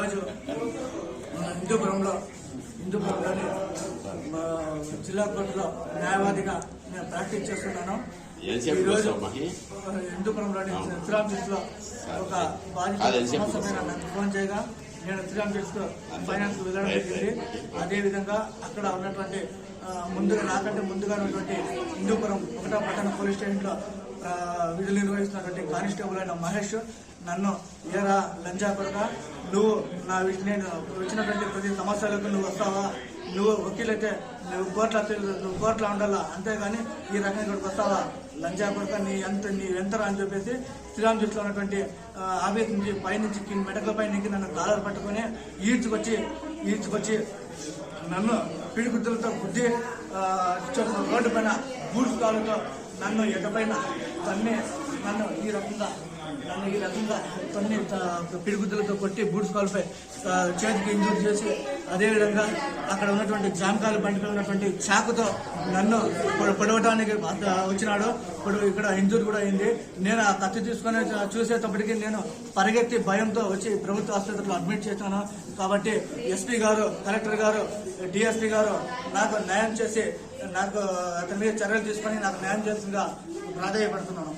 ఈరోజు మన హిందూపురంలో హిందూపురంలోని జిల్లా కోర్టులో న్యాయవాదిగా నేను ప్రాక్టీస్ చేస్తున్నాను. ఈరోజు? హిందూపురంలోని శ్రీరామ్లో ఒక బాధిత అది ఎంతసేపు సమస్య పైన నాకు ఫోన్ చేయగా నేను శ్రీరామ్లో ఫైనాన్స్ వెళ్ళడం జరిగింది. అదేవిధంగా అక్కడ ఉన్నటువంటి ముందుగా నాకంటే ముందుగా ఉన్నటువంటి హిందూపురం ఒకటో పట్టణ పోలీస్ స్టేషన్లో విధులు నిర్వహిస్తున్నటువంటి కానిస్టేబుల్ అయిన మహేష్ నన్ను ఏరా లంజా నువ్వు నా నేను వచ్చినటువంటి ప్రతి సమస్యలకు నువ్వు వస్తావా? నువ్వు వకీలైతే నువ్వు కోర్టులో తెలు- నువ్వు కోర్టులో ఉండాలా? అంతేగాని ఈ రకంగా ఇక్కడికి వస్తావా? లంజా నీ ఎంత నీ ఎంతరా అని చెప్పేసి శ్రీరామ్ జిట్లో ఉన్నటువంటి ఆఫీస్ నుంచి పైనుంచి కింద మెడకల పై నుంచి నన్ను కాలర్ పట్టుకొని ఈడ్చుకొచ్చి ఈడ్చుకొచ్చి నన్ను పిడిగుద్దులతో గుద్ది రోడ్డు పైన గూడ్స్ కాలుతో నన్ను ఎటపైన తన్ని నన్ను ఈ రకంగా నన్ను ఈ రకంగా కొన్ని త- కొట్టి బూడ్స్ కాలుపై చేతికి ఇంజూర్ చేసి అదేవిధంగా అక్కడ ఉన్నటువంటి జామకాయల బండిపై ఉన్నటువంటి చాకుతో నన్ను పొడవటానికి వచ్చినాడు. ఇప్పుడు ఇక్కడ ఇంజూర్ కూడా అయింది. నేను ఆ కత్తి తీసుకొని చూసేటప్పటికీ చూసేటప్పటికి నేను పరిగెత్తి భయంతో వచ్చి ప్రభుత్వ ఆసుపత్రిలో అడ్మిట్ చేశాను. కాబట్టి ఎస్పీ గారు కలెక్టర్ గారు డిఎస్పీ గారు నాకు న్యాయం చేసి నాకు అతని మీద చర్యలు తీసుకొని నాకు న్యాయం చేస్తుందిగా ప్రాధాయపడుతున్నాను